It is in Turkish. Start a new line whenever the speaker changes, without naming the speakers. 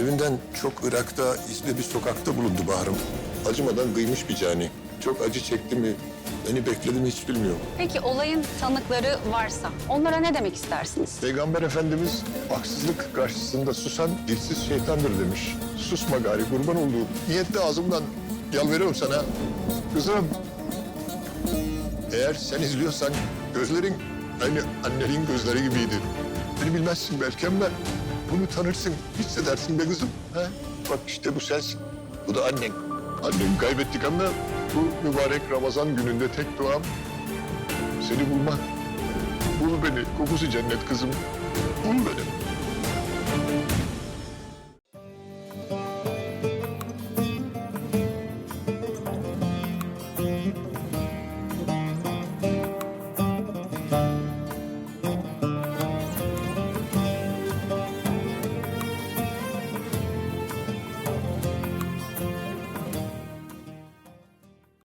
Evinden çok Irak'ta izbe bir sokakta bulundu Bahar'ım. Acımadan kıymış bir cani. Çok acı çekti mi, beni bekledi mi hiç bilmiyorum.
Peki olayın tanıkları varsa onlara ne demek istersiniz?
Peygamber Efendimiz haksızlık karşısında susan dilsiz şeytandır demiş. Susma gari kurban olduğum. Niyetli ağzımdan yalvarıyorum sana. Kızım, eğer sen izliyorsan gözlerin aynı annenin gözleri gibiydi. Beni bilmezsin belki ama bunu tanırsın, hissedersin be kızım. Ha? Bak işte bu sensin, bu da annen. Annemi kaybettik ama bu mübarek Ramazan gününde tek duam seni bulmak. Bul beni, kokusu cennet kızım. Bul beni.